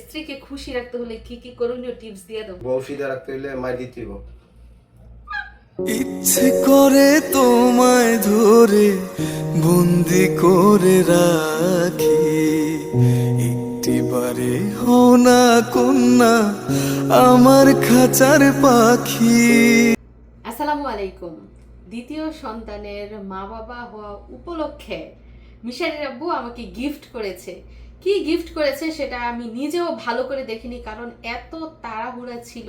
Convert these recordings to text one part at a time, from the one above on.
স্ত্রীকে খুশি রাখতে হলে কি কি করণীয় টিপস দিয়ে দেবো? বউ সিধা রাখতে দিতেইব ইচ্ছে করে তোমায় ধরে বন্দি করে রাখি। একটিবারে হও না কন্যা আমার খাঁচার পাখি। আসসালামু আলাইকুম। দ্বিতীয় সন্তানের মা বাবা হওয়া উপলক্ষে মিশারির আব্বু আমাকে গিফট করেছে। কি গিফট করেছে সেটা আমি নিজেও ভালো করে দেখিনি, কারণ এত তাড়াহুড়া ছিল।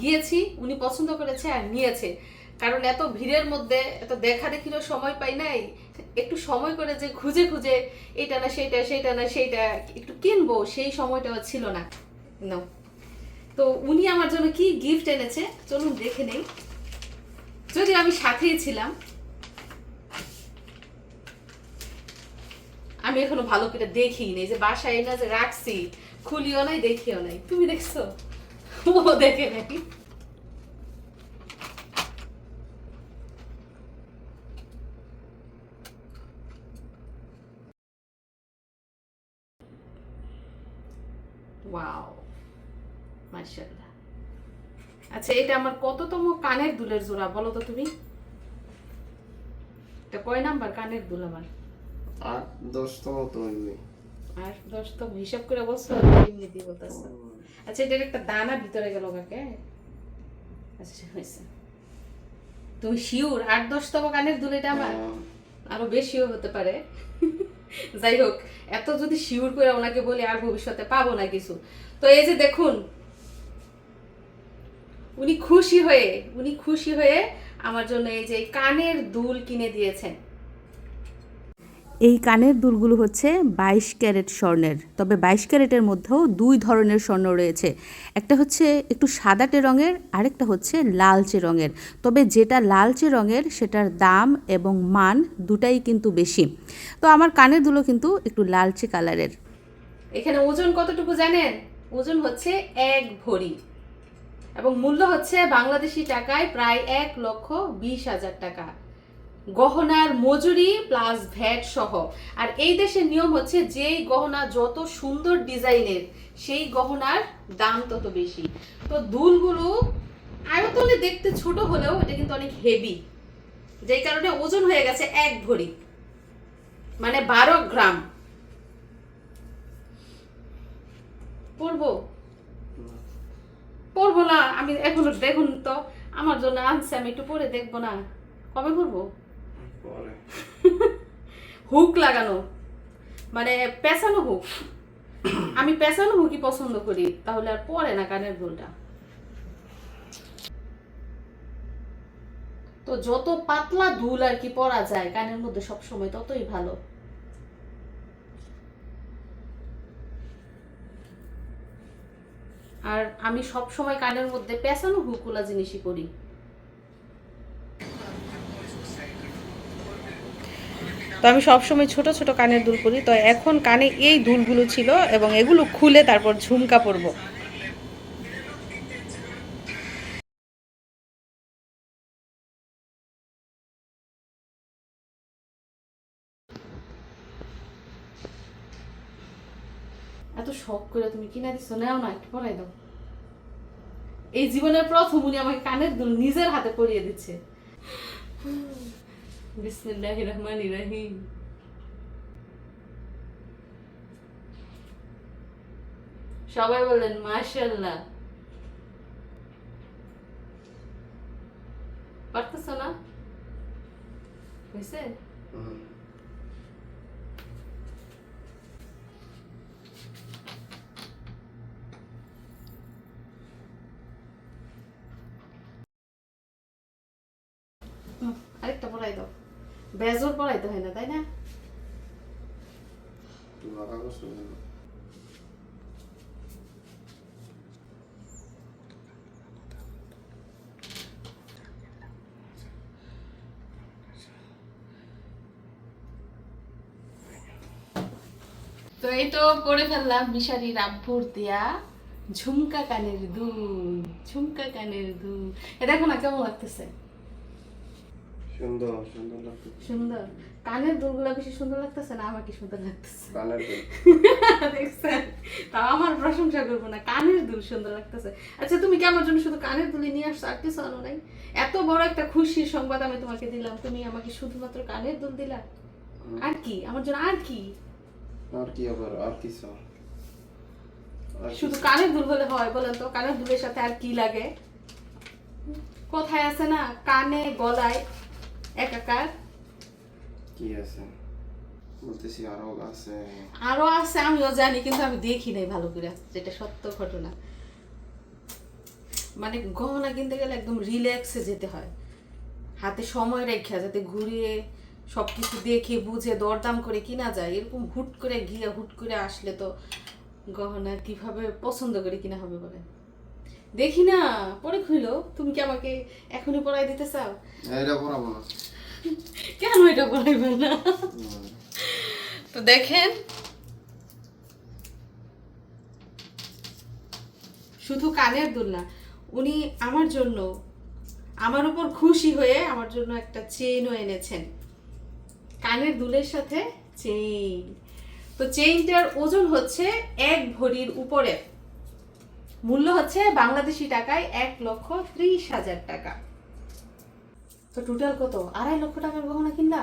গিয়েছি, উনি পছন্দ করেছে আর নিয়েছে। কারণ এত ভিড়ের মধ্যে, এত দেখা দেখিরও সময় পাই নাই। একটু সময় করে যে খুঁজে খুঁজে এটা না সেইটা সেইটা না সেইটা একটু কিনবো, সেই সময়টাও ছিল না। No. তো উনি আমার জন্য কি গিফট এনেছে, চলুন দেখে নেই। যদি আমি সাথেই ছিলাম আমি এখনও ভালো করে দেখি নেই যে বাসায় এনে যে রাখছি, খুলিও নাই, দেখিও নাই। তুমি দেখছ? ও দেখে নাই। আচ্ছা এটা আমার কততম কানের দুলের জোড়া, বলো তো তুমি? এটা কয় নাম্বার কানের দুল আমার? আট দশতম তো এমনি। আর দশতম হিসাব করে বলছো এমনি দিয়ে আচ্ছা এটার একটা দানা ভিতরে গেল কাকে? আচ্ছা হয়েছে। তুমি শিওর আট দশতম কানের দুল আমার। আরও বেশিও হতে পারে। যাই হোক এত যদি শিওর করে ওনাকে বলি আর ভবিষ্যতে পাবো না কিছু। তো এই যে দেখুন উনি খুশি হয়ে উনি খুশি হয়ে আমার জন্য এই যে কানের দুল কিনে দিয়েছেন। এই কানের দুলগুলো হচ্ছে বাইশ ক্যারেট স্বর্ণের। তবে বাইশ ক্যারেটের মধ্যেও দুই ধরনের স্বর্ণ রয়েছে। একটা হচ্ছে একটু সাদাটে রঙের, আরেকটা হচ্ছে লালচে রঙের। তবে যেটা লালচে রঙের, সেটার দাম এবং মান দুটাই কিন্তু বেশি। তো আমার কানের দুলো কিন্তু একটু লালচে কালারের। এখানে ওজন কতটুকু জানেন? ওজন হচ্ছে এক ভরি। এবং মূল্য হচ্ছে বাংলাদেশি টাকায় প্রায় এক লক্ষ বিশ হাজার টাকা। গহনার মজুরি প্লাস ভ্যাট সহ। আর এই দেশের নিয়ম হচ্ছে যেই গহনা যত সুন্দর ডিজাইনের, সেই গহনার দাম তত বেশি। তো দুলগুলো আয়তনে দেখতে ছোট হলেও এটা কিন্তু অনেক হেভি যেই কারণে ওজন হয়ে গেছে এক ভরি। মানে বারো গ্রাম। পড়ব পড়ব না, আমি এখনও দেখুন তো। আমার জন্য আনছে, আমি একটু পরে দেখব না। কবে পড়ব হুক লাগানো। মানে পেঁচানো হুক। আমি পেঁচানো হুকই পছন্দ করি, তাহলে আর পরে না কানের দুলটা। তো যত পাতলা দুল আর কি পরা যায় কানের মধ্যে সব সময় ততই ভালো। আর আমি সব সময় কানের মধ্যে পেঁচানো হুকুলা জিনিসই করি তো আমি সবসময় ছোট ছোট কানের দুল পরি তো এখন কানে এই দুলগুলো ছিল এবং এগুলো খুলে তারপর ঝুমকা পরব। এত শখ করে তুমি কিনা দিছো নাও না একটু পরাই দাও। এই জীবনের প্রথম উনি আমাকে কানের দুল নিজের হাতে পরিয়ে দিচ্ছে। বিসমিল্লাহ রহমান রহিম সবাই বললেন মাশাল্লাহ পারতেছ না হয়েছে আরেকটা পড়াই দাও বেজর পড়াইতে হয় না তাই না? তো এই তো পড়ে ফেললাম মিশারি রাব্বুর দিয়া। ঝুমকা কানের দুল ঝুমকা কানের দুল। এ দেখো না কেমন লাগতেছে। সুন্দর সুন্দর লাগতো সুন্দর। কানের দুলগুলা বেশি সুন্দর লাগতেছে না আমার কি সুন্দর লাগতেছে? কানের দুল। দেখছেন? তাও আমার প্রশংসা করব না কানের দুল সুন্দর লাগতেছে। আচ্ছা তুমি কি আমার জন্য শুধু কানের দুলি নিয়ে আসছো? আর কিছু আনো নাই? এত বড় একটা খুশির সংবাদ আমি তোমাকে দিলাম। তুমি আমাকে শুধুমাত্র কানের দুল দিলা? আর কি? আমার জন্য আর কি? আর কি আবার? আর কি চাও আর শুধু কানের দুল হলে হয় বলেন তো কানের দুলের সাথে আর কি লাগে? কোথায় আছে না? কানে গলায়। একাকার কি আছে বলতেছি আরও আছে আরও আছে আমিও জানি কিন্তু আমি দেখি নাই ভালো করে যেটা সত্য ঘটনা মানে গহনা কিনতে গেলে একদম রিল্যাক্সে যেতে হয় হাতে সময় রেখে যাতে ঘুরিয়ে সবকিছু দেখে বুঝে দরদাম করে কিনা যায় এরকম হুট করে গিয়ে হুট করে আসলে তো গহনা কীভাবে পছন্দ করে কিনা হবে বলে দেখি না পরে খুইলো তুমি কি আমাকে এখনই পড়াই দিতে চাও? এটা পড়াবো না। কেন এটা পড়াইবে না? তো দেখেন শুধু কানের দুল না উনি আমার জন্য আমার উপর খুশি হয়ে আমার জন্য একটা চেইনও এনেছেন। কানের দুলের সাথে চেইন। তো চেইনটার ওজন হচ্ছে এক ভরির উপরে। মূল্য হচ্ছে বাংলাদেশি টাকায় এক লক্ষ ত্রিশ হাজার টাকা। তো টোটাল কত? আড়াই লক্ষ টাকার গহনা কিনলা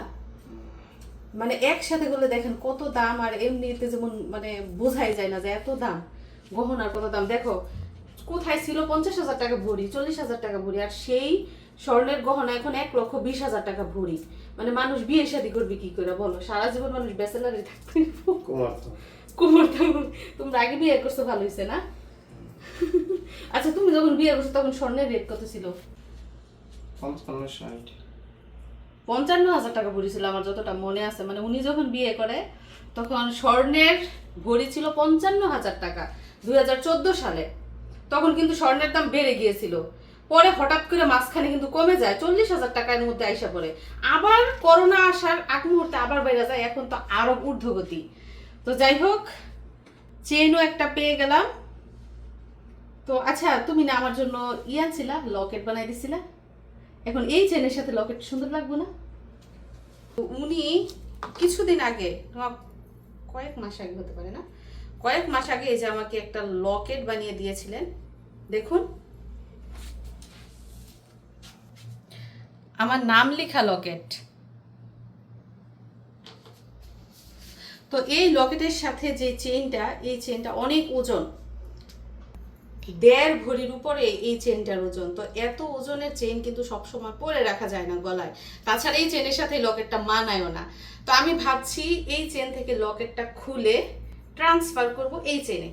মানে একসাথে করলে দেখেন কত দাম আর এমনিতে যেমন মানে বোঝাই যায় না যে এত দাম। গহনার কত দাম? দেখো কোথায় ছিল পঞ্চাশ হাজার টাকা ভরি চল্লিশ হাজার টাকা ভরি আর সেই স্বর্ণের গহনা এখন এক লক্ষ বিশ হাজার টাকা ভরি। মানে মানুষ বিয়ে শাদী করবে কি করে বলো? সারা জীবন মানুষ ব্যাচেলারে থাকবে। কুমার তো। কুমার তোমরা আগে বিয়ে করছ ভালো হয়েছে না? আচ্ছা তুমি যখন বিয়ে করছ তখন স্বর্ণের রেট কত ছিল? পঞ্চান্ন ষাট। পঞ্চান্ন হাজার টাকা ভরি ছিল আমার যতটা মনে আছে। মানে উনি যখন বিয়ে করে তখন স্বর্ণের ভরি ছিল পঞ্চান্ন হাজার টাকা দুই হাজার চোদ্দ সালে। তখন কিন্তু স্বর্ণের দাম বেড়ে গিয়েছিল। পরে হঠাৎ করে মাঝখানে কিন্তু কমে যায় চল্লিশ হাজার টাকার মধ্যে আইসা পড়ে। আবার করোনা আসার এক মুহূর্তে আবার বেড়ে যায় এখন তো আরও ঊর্ধ্বগতি। তো যাই হোক চেনও একটা পেয়ে গেলাম। তো আচ্ছা তুমি না আমার জন্য ইয়া ছিলা লকেট বানাই দিছিলা। এখন এই চেনের সাথে লকেট সুন্দর লাগবে না? উনি কিছুদিন আগে কয়েক মাস আগে হতে পারে না? কয়েক মাস আগে এই যে আমাকে একটা লকেট বানিয়ে দিয়েছিলেন, দেখুন। আমার নাম লেখা লকেট। তো এই লকেটের সাথে যে চেইনটা এই চেইনটা অনেক ওজন। দেড় ভরির উপরে এই চেনটার ওজন। তো এত ওজনের চেন কিন্তু সবসময় পরে রাখা যায় না গলায়। তাছাড়া এই চেনের সাথে লকেটটা মানায়ও না। তো আমি ভাবছি এই চেন থেকে লকেটটা খুলে ট্রান্সফার করব এই চেনে।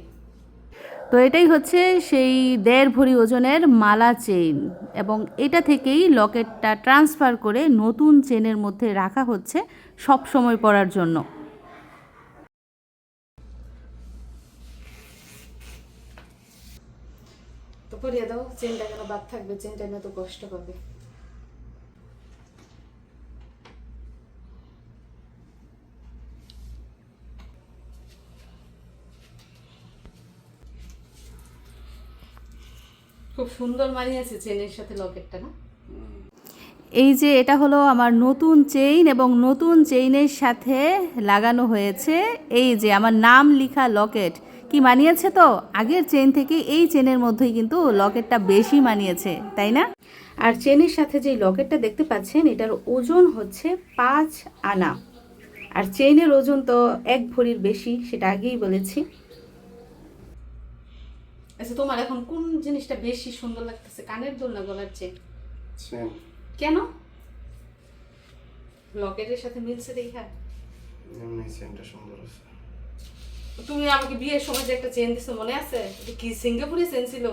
তো এটাই হচ্ছে সেই দেড় ভরি ওজনের মালা চেইন। এবং এটা থেকেই লকেটটা ট্রান্সফার করে নতুন চেনের মধ্যে রাখা হচ্ছে সব সময় পরার জন্য। তো দাও, চেনটা কেন বাদ থাকবে? চেনটা নিয়ে তো কষ্ট পাবে খুব সুন্দর মানিয়েছে চেনের সাথে লকেটটা, না? এই যে এটা হলো আমার নতুন চেইন এবং নতুন চেইনের সাথে লাগানো হয়েছে। এই যে আমার নাম লেখা লকেট কি মানিয়েছে তো? আগের চেন থেকে এই চেনের মধ্যেই কিন্তু লকেটটা বেশি মানিয়েছে তাই না? আর চেনের সাথে যে লকেটটা দেখতে পাচ্ছেন এটার ওজন হচ্ছে পাঁচ আনা। আর চেইনের ওজন তো এক ভরির বেশি সেটা আগেই বলেছি। আচ্ছা তোমার এখন কোন জিনিসটা বেশি সুন্দর লাগতেছে? কানের দোল না গলার চেন কেন? লকেটের সাথে মিলছে দেখা এমনি সেন্টটা সুন্দর আছে। তুমি আমাকে বিয়ের সময় যে একটা চেন দিছো মনে আছে? কি সিঙ্গাপুরে চেন ছিল?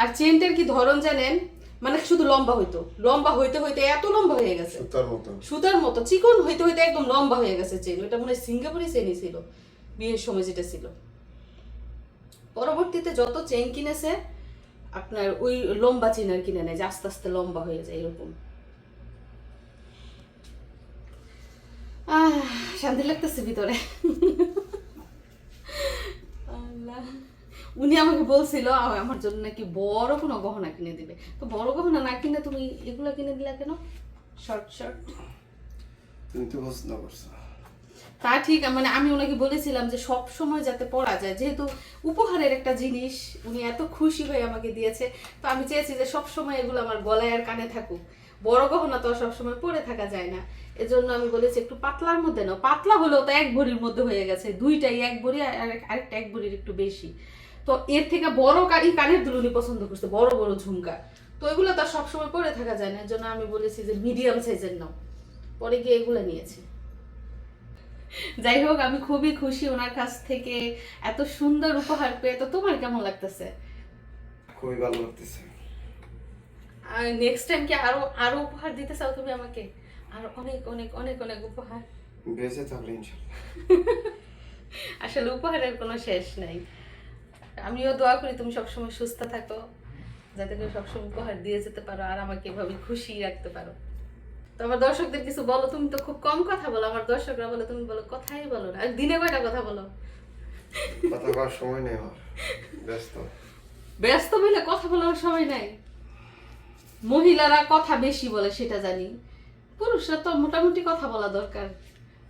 আর চেনটার কি ধরন জানেন? মানে শুধু লম্বা হইতো। লম্বা হইতে হইতে এত লম্বা হয়ে গেছে। সুতার মতো। সুতার মতো। চিকন হইতে হইতে একদম লম্বা হয়ে গেছে চেন ওটা মনে হয় সিঙ্গাপুরি চেনই ছিল। বিয়ের সময় যেটা ছিল। পরবর্তীতে যত চেন কিনেছে আপনার ওই লম্বা চেন আর কিনে নেয় যে আস্তে আস্তে লম্বা হয়ে যায় এরকম। আহ শান্তি লাগতেছে ভিতরে আল্লাহ। উনি আমাকে বলছিল আমার জন্য নাকি বড় কোনো গহনা কিনে দিবে। তো বড় গহনা না কিনে তুমি এগুলো কিনে দিলা কেন? শর্ট শর্ট তুমি তো প্রশ্ন করছ। তা ঠিক মানে আমি ওনাকে বলেছিলাম যে সব সময় যাতে পড়া যায় যেহেতু উপহারের একটা জিনিস উনি এত খুশি হয়ে আমাকে দিয়েছে তো আমি চেয়েছি যে সব সময় এগুলো আমার গলায় আর কানে থাকুক। বড় গহনা তো সব সময় পরে থাকা যায় না। এজন্য আমি বলেছি একটু পাতলার মধ্যে নাও। পাতলা হলেও তো এক ভরির মধ্যে হয়ে গেছে দুইটাই এক ভরি আর আরেক- আরেকটা এক ভরির একটু বেশি। তো এর থেকে বড় কারি কানের দুল উনি পছন্দ করছে বড় বড় ঝুমকা। তো এগুলো তো সবসময় পরে থাকা যায় না এর জন্য আমি বলেছি যে মিডিয়াম সাইজের নাও। পরে গিয়ে এগুলো নিয়েছি। যাই হোক আমি খুবই খুশি ওনার কাছ থেকে এত সুন্দর উপহার পেয়ে। তো তোমার কেমন লাগতেছে? খুবই ভালো লাগতেছে। আর নেক্সট টাইম কি আরও আরও উপহার দিতে চাও তুমি আমাকে? আর অনেক অনেক অনেক অনেক উপহার। বেঁচে থাকলে ইনশাল্লাহ। আসলে উপহারের কোনো শেষ নাই। আমিও দোয়া করি তুমি সবসময় সুস্থ থাকো যাতে করে সবসময় উপহার দিয়ে যেতে পারো আর আমাকে এভাবে খুশি রাখতে পারো। তো আমার দর্শকদের কিছু বলো তুমি তো খুব কম কথা বলো আমার দর্শকরা বলে তুমি বলো কথাই বলো না আর দিনে কয়টা কথা বলো? কথা করার সময় নেই আমার ব্যস্ত। ব্যস্ত বলে কথা বলার সময় নাই। মহিলারা কথা বেশি বলে সেটা জানি। পুরুষরা তো মোটামুটি কথা বলা দরকার।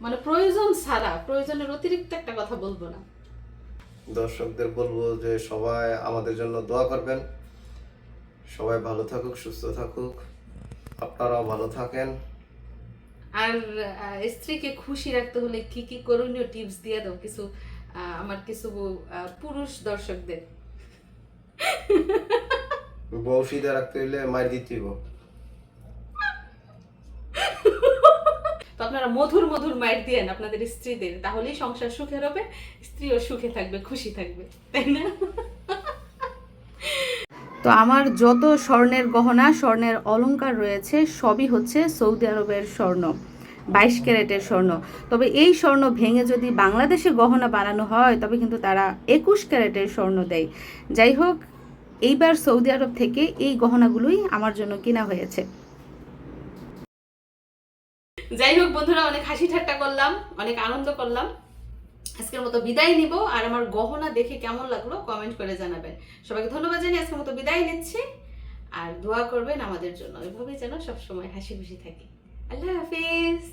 মানে প্রয়োজন ছাড়া প্রয়োজনের অতিরিক্ত একটা কথা বলব না। দর্শকদের বলব যে সবাই আমাদের জন্য দোয়া করবেন। সবাই ভালো থাকুক সুস্থ থাকুক। আপনারাও ভালো থাকেন। আর স্ত্রীকে খুশি রাখতে হলে কি কি করণীয় টিপস দিয়ে দাও? কিছু আমার কিছু পুরুষ দর্শকদের। বৌসিদে রাখতে হইলে মার দিতে হইব। তো আপনারা মধুর মধুর মাইট দিয়েন আপনাদের স্ত্রীদের, তাহলেই সংসার সুখে হবে, স্ত্রীও সুখে থাকবে, খুশি থাকবে, তাই না? তো আমার যত স্বর্ণের গহনা, স্বর্ণের অলঙ্কার রয়েছে, সবই হচ্ছে সৌদি আরবের স্বর্ণ, বাইশ ক্যারেটের স্বর্ণ। তবে এই স্বর্ণ ভেঙে যদি বাংলাদেশে গহনা বানানো হয়, তবে কিন্তু তারা একুশ ক্যারেটের স্বর্ণ দেয়। যাই হোক, এইবার সৌদি আরব থেকে এই গহনাগুলোই আমার জন্য কেনা হয়েছে। যাই হোক বন্ধুরা, অনেক হাসি ঠাট্টা করলাম, অনেক আনন্দ করলাম। আজকের মতো বিদায় নিব, আর আমার গহনা দেখে কেমন লাগল কমেন্ট করে জানাবেন। সবাইকে ধন্যবাদ জানি আজকের মতো বিদায় নিচ্ছি, আর দোয়া করবেন আমাদের জন্য। এভাবেই যেন সবসময় হাসি খুশি থাকি। আল্লাহ হাফিজ।